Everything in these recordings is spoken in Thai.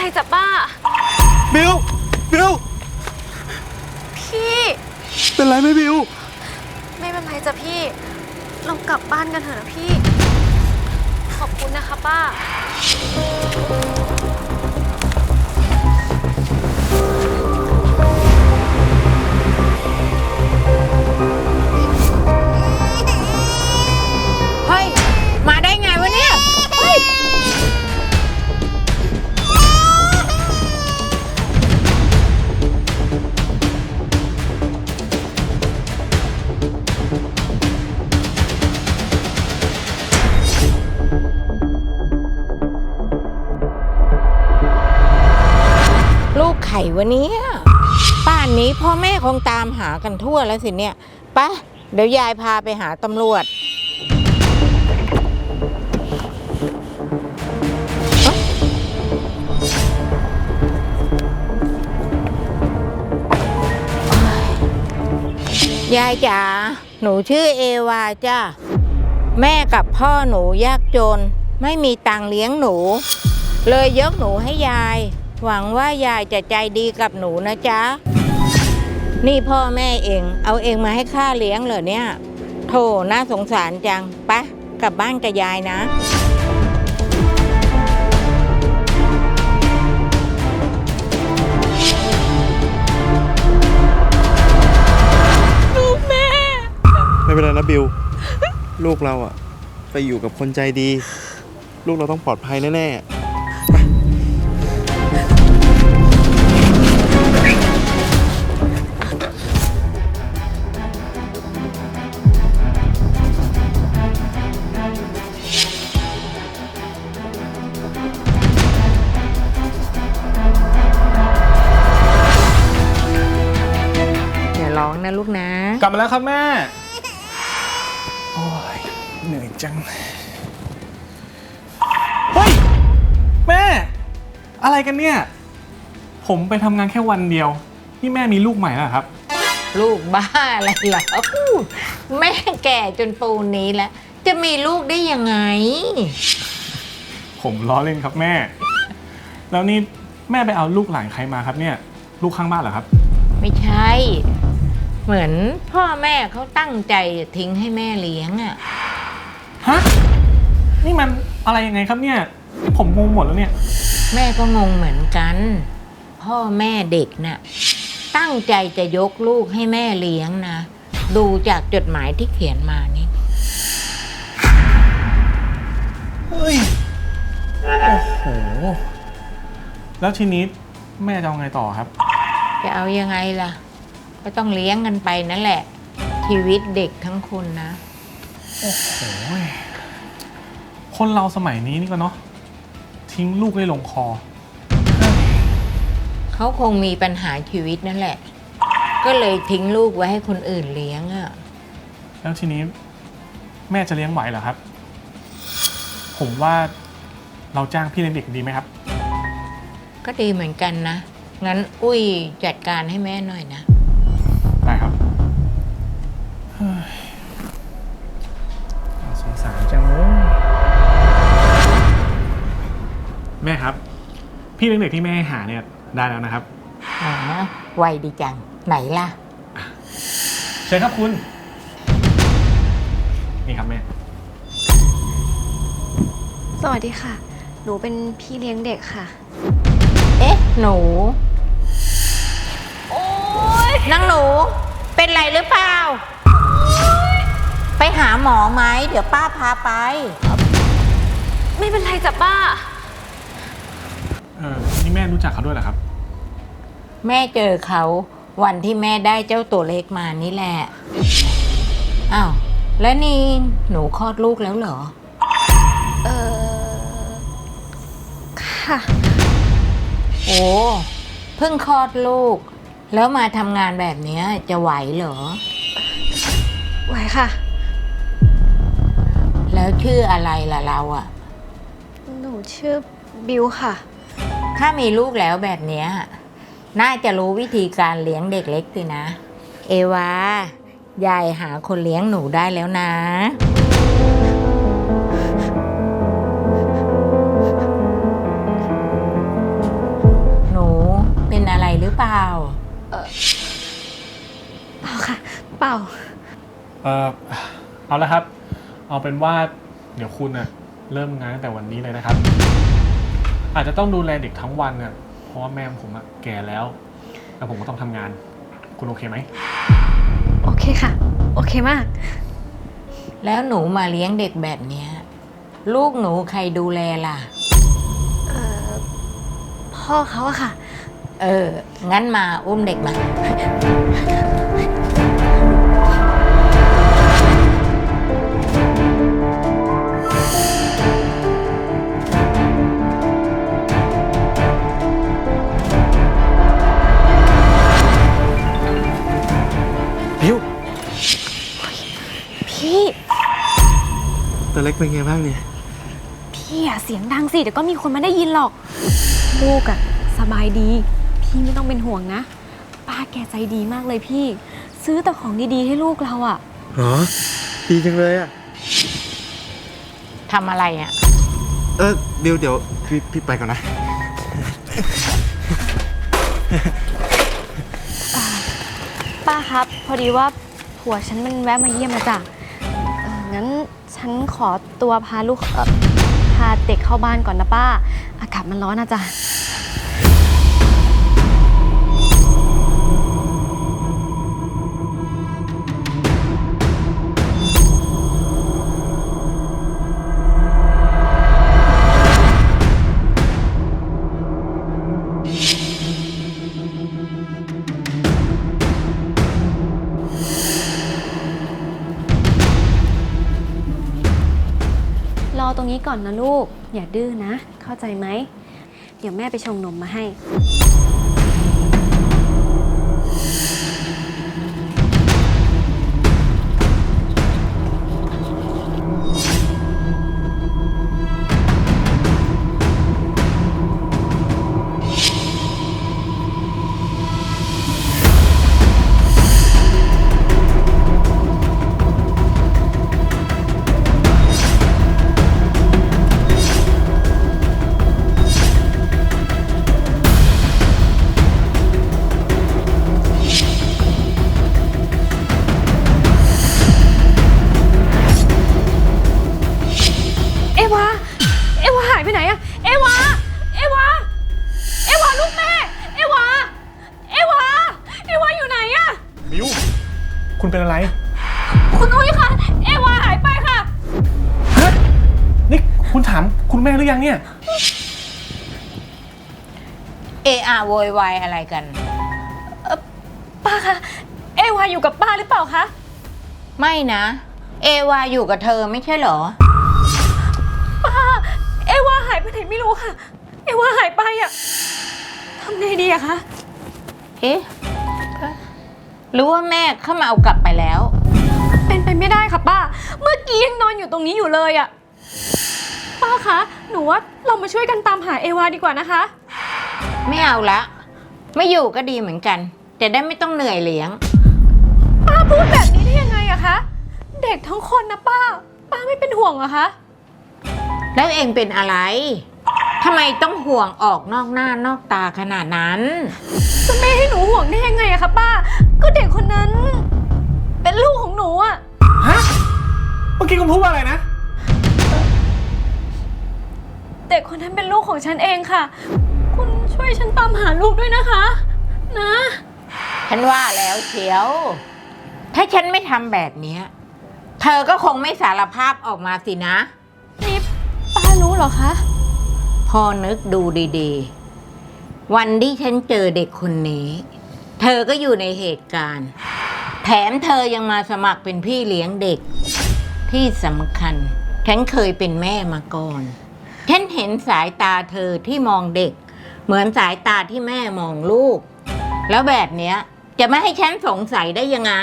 ไม่เป็นไรจ้ะป้า บิว บิว พี่ เป็นไรไหมบิว ไม่เป็นไรจ้ะพี่ เรากลับบ้านกันเถอะนะพี่ ขอบคุณนะคะป้า คงตามหากันทั่วแล้วสิเนี่ยไปะเดี๋ยวยายพาไปหาตำรวจยายจ๋า หนูชื่อเอวาจ้าแม่กับพ่อหนูยากจน ไม่มีตังค์เลี้ยงหนู เลยยกหนูให้ยาย หวังว่ายายจะใจดีกับหนูนะจ๊ะ นี่พ่อแม่เอง เอาเองมาให้ข้าเลี้ยงเหรอเนี่ยโธ่น่าสงสารจังไปะกลับบ้านกับยายนะไม่เป็นไรนะบิว ลูกเราอะไปอยู่กับคนใจดี ลูกเราต้องปลอดภัยแน่ๆ กลับมาแล้วครับแม่ โอ้ยเหนื่อยจัง เฮ้ย แม่ อะไรกันเนี่ย ผมไปทำงานแค่วันเดียว นี่แม่มีลูกใหม่แล้วเหรอครับ ลูกบ้าอะไรเหรออู้แม่แก่จนปูนนี้แล้ว จะมีลูกได้ยังไง ผมล้อเล่นครับแม่ แล้วนี่แม่ไปเอาลูกหลานใครมาครับเนี่ย ลูกข้างบ้านเหรอครับ ไม่ใช่ เหมือนพ่อแม่เขาตั้งใจจะทิ้งให้แม่เลี้ยงอะ ฮะ นี่มันอะไรยังไงครับเนี่ย ผมงงหมดแล้วเนี่ย แม่ก็งงเหมือนกัน พ่อแม่เด็กน่ะ ตั้งใจจะยกลูกให้แม่เลี้ยงนะ ดูจากจดหมายที่เขียนมานี่ เฮ้ย โอ้โห แล้วทีนี้แม่จะเอาไงต่อครับ จะเอายังไงล่ะ ก็ต้องเลี้ยงกันไปนั่นแหละ ชีวิตเด็กทั้งคนนะ โอ้ยคนเราสมัยนี้นี่ก็เนาะทิ้งลูกได้ลงคอ เขาคงมีปัญหาชีวิตนั่นแหละ ก็เลยทิ้งลูกไว้ให้คนอื่นเลี้ยงอะแล้วทีนี้แม่จะเลี้ยงไหวเหรอครับ ผมว่าเราจ้างพี่เลี้ยงเด็กดีไหมครับ ก็ดีเหมือนกันนะ งั้นอุ้ยจัดการให้แม่หน่อยนะ แม่ครับ พี่เลี้ยงเด็กที่แม่ให้หาเนี่ยได้แล้วนะครับ อ๋อไวดีจัง ไหนล่ะ เชิญครับคุณ นี่ครับแม่ สวัสดีค่ะ หนูเป็นพี่เลี้ยงเด็กค่ะ เอ๊ะ หนู โอ๊ยนางหนู เป็นไรหรือเปล่า ไปหาหมอไหม เดี๋ยวป้าพาไป ไม่เป็นไรจ้ะป้า เออนี่แม่รู้จักเขาด้วยเหรอครับ แม่เจอเขาวันที่แม่ได้เจ้าตัวเล็กมานี่แหละ อ้าว แล้วนี่หนูคลอดลูกแล้วเหรอ เออค่ะ โอ้ เพิ่งคลอดลูก แล้วมาทำงานแบบเนี้ยจะไหวเหรอ ไหวค่ะ แล้วชื่ออะไรล่ะเราอะหนูชื่อบิวค่ะ ถ้ามีลูกแล้วแบบเนี้ยน่าจะรู้วิธีการเลี้ยงเด็กเล็กสินะ เอวายายหาคนเลี้ยงหนูได้แล้วนะ หนูเป็นอะไรหรือเปล่าเปล่าค่ะ เปล่า เออเอาละครับ เอาเป็นว่าเดี๋ยวคุณนะเริ่มงานตั้งแต่วันนี้เลยนะครับ อาจจะต้องดูแลเด็กทั้งวันน่ะเพราะว่าแม่ผมอะแก่แล้วแล้วผมก็ต้องทำงาน คุณโอเคไหม โอเคค่ะ โอเคมาก แล้วหนูมาเลี้ยงเด็กแบบเนี้ย ลูกหนูใครดูแลล่ะ เอ่อพ่อเขาอะค่ะ เออ งั้นมาอุ้มเด็กมา ล็กเป็นไงบ้างเนี่ย พี่อะเสียงดังสิเดี๋ยวก็มีคนมาได้ยินหรอกลูกอะสบายดี พี่ไม่ต้องเป็นห่วงนะ ป้าแกใจดีมากเลยพี่ ซื้อแต่ของดีๆให้ลูกเราอะหรอ ดีจังเลยอะ ทำอะไรอะ เออบิวเดี๋ยวพี่พี่ไปก่อนนะ ป้าครับ พอดีว่าผัวฉันมันแวะมาเยี่ยมมาจ้ะเอองั้น ฉันขอตัวพาลูกเอ่อพาเด็กเข้าบ้านก่อนนะป้า อากาศมันร้อนนะจ๊ะ ตรงนี้ก่อนนะลูก อย่าดื้อนะ เข้าใจไหม เดี๋ยวแม่ไปชงนมมาให้ อวา เอวาหายไปไหนอะเอวา เอวา เอวาลูกแม่ เอวา เอวา เอวาอยู่ไหนอะบิวคุณเป็นอะไร คุณนุ้ยคะเอวาหายไปค่ะฮะนี่คุณถามคุณแม่หรือยังเนี่ย เออาโวยวายอะไรกัน ป้าคะ เอวาอยู่กับป้าหรือเปล่าคะ ไม่นะ เอวาอยู่กับเธอไม่ใช่เหรอ ไปไหนไม่รู้ค่ะเอวาหายไปอะทำไงดีอะคะเอ๊ะหรือว่าแม่เข้ามาเอากลับไปแล้ว เป็นไปไม่ได้ค่ะป้า เมื่อกี้ยังนอนอยู่ตรงนี้อยู่เลยอะป้าคะหนูว่าเรามาช่วยกันตามหาเอวาดีกว่านะคะ ไม่เอาละ ไม่อยู่ก็ดีเหมือนกันจะได้ไม่ต้องเหนื่อยเลี้ยง ป้าพูดแบบนี้ได้ยังไงอะคะ เด็กทั้งคนนะป้า ป้าไม่เป็นห่วงเหรอคะ แล้วเองเป็นอะไรทำไมต้องห่วงออกนอกหน้านอกตาขนาดนั้น จะไม่ให้หนูห่วงได้ยังไงอะคะป้า ก็เด็กคนนั้น เป็นลูกของหนูอะฮะ เมื่อกี้คุณพูดว่าอะไรนะ เด็กคนนั้นเป็นลูกของฉันเองค่ะ คุณช่วยฉันตามหาลูกด้วยนะคะ นะ ฉันว่าแล้วเชียว ถ้าฉันไม่ทำแบบเนี้ย เธอก็คงไม่สารภาพออกมาสินะนี่ป้ารู้ เหรอคะ พอนึกดูดีๆ วันที่ฉันเจอเด็กคนนี้ เธอก็อยู่ในเหตุการณ์ แถมเธอยังมาสมัครเป็นพี่เลี้ยงเด็ก ที่สำคัญ ฉันเคยเป็นแม่มาก่อน ฉันเห็นสายตาเธอที่มองเด็ก เหมือนสายตาที่แม่มองลูก แล้วแบบเนี้ยจะไม่ให้ฉันสงสัยได้ยังไง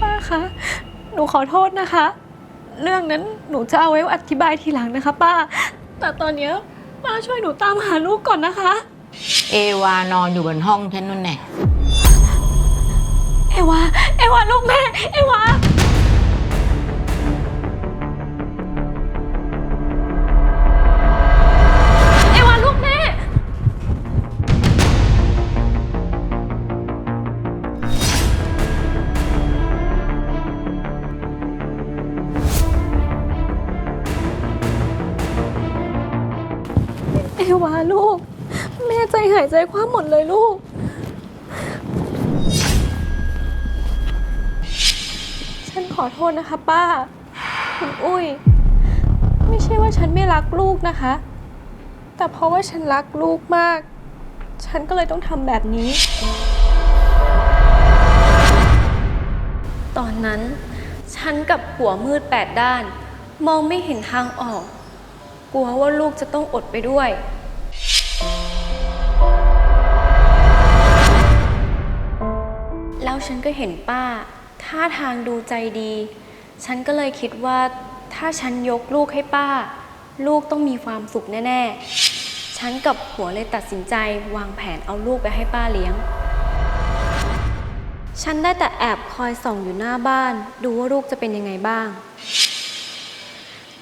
ป้าคะ หนูขอโทษนะคะ เรื่องนั้นหนูจะเอาไว้อธิบายทีหลังนะคะ ป้า แต่ตอนเนี้ยป้าช่วยหนูตามหาลูกก่อนนะคะ เอวานอนอยู่บนห้องฉันนู่นแน่ เอวา เอวาลูกแม่ เอวา วายใจคว่ำหมดเลยลูก ฉันขอโทษนะคะ ป้า คุณอุ้ย ไม่ใช่ว่าฉันไม่รักลูกนะคะ แต่เพราะว่าฉันรักลูกมาก ฉันก็เลยต้องทำแบบนี้ ตอนนั้น ฉันกับหัวมืดแปดด้าน มองไม่เห็นทางออกกลัวว่าลูกจะต้องอดไปด้วย ฉันก็เห็นป้า ท่าทางดูใจดี ฉันก็เลยคิดว่าถ้าฉันยกลูกให้ป้า ลูกต้องมีความสุขแน่ ๆ ฉันกับผัวเลยตัดสินใจวางแผนเอาลูกไปให้ป้าเลี้ยง ฉันได้แต่แอบคอยส่องอยู่หน้าบ้าน ดูว่าลูกจะเป็นยังไงบ้าง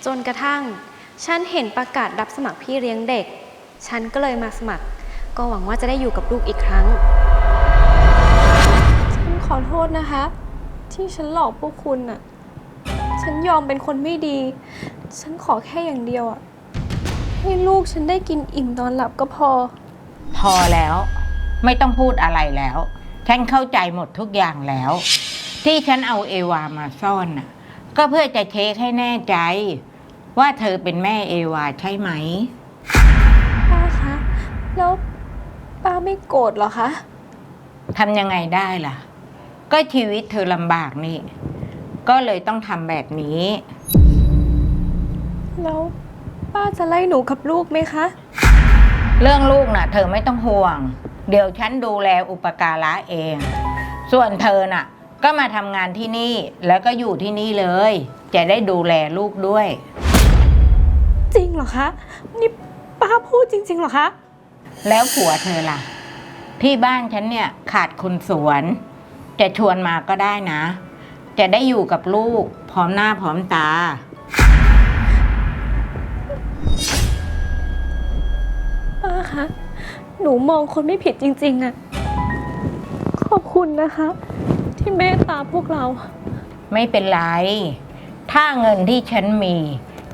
จนกระทั่ง ฉันเห็นประกาศรับสมัครพี่เลี้ยงเด็ก ฉันก็เลยมาสมัคร ก็หวังว่าจะได้อยู่กับลูกอีกครั้ง ษนะคะ ที่ฉันหลอกพวกคุณน่ะ ฉันยอมเป็นคนไม่ดี ฉันขอแค่อย่างเดียวอะให้ลูกฉันได้กินอิ่มนอนหลับก็พอ พอแล้วไม่ต้องพูดอะไรแล้ว ฉันเข้าใจหมดทุกอย่างแล้ว ที่ฉันเอาเอวามาซ่อนน่ะ ก็เพื่อจะเช็คให้แน่ใจ ว่าเธอเป็นแม่เอวาใช่ไหม ป้าคะ แล้วป้าไม่โกรธเหรอคะ ทำยังไงได้ล่ะ ก็ชีวิตเธอลำบากนี่ ก็เลยต้องทำแบบนี้ แล้วป้าจะไล่หนูกับลูกไหมคะ เรื่องลูกน่ะ เธอไม่ต้องห่วง เดี๋ยวฉันดูแลอุปการะเอง ส่วนเธอน่ะ ก็มาทำงานที่นี่แล้วก็อยู่ที่นี่เลย จะได้ดูแลลูกด้วย จริงเหรอคะ นี่ป้าพูดจริง ๆ เหรอคะ แล้วผัวเธอล่ะ ที่บ้านฉันเนี่ยขาดคนสวน จะชวนมาก็ได้นะ จะได้อยู่กับลูกพร้อมหน้าพร้อมตา ป้าคะ หนูมองคนไม่ผิดจริงๆอะขอบคุณนะคะ ที่เมตตาพวกเรา ไม่เป็นไร ถ้าเงินที่ฉันมี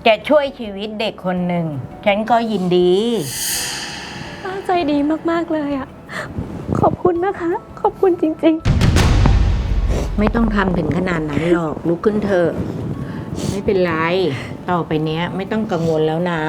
จะช่วยชีวิตเด็กคนหนึ่ง ฉันก็ยินดี ป้าใจดีมากๆเลยอะขอบคุณนะคะ ขอบคุณจริง ไม่ต้องทำถึงขนาดนั้นหรอกลุกขึ้นเถอะไม่เป็นไร ต่อไปเนี้ยไม่ต้องกังวลแล้วนะ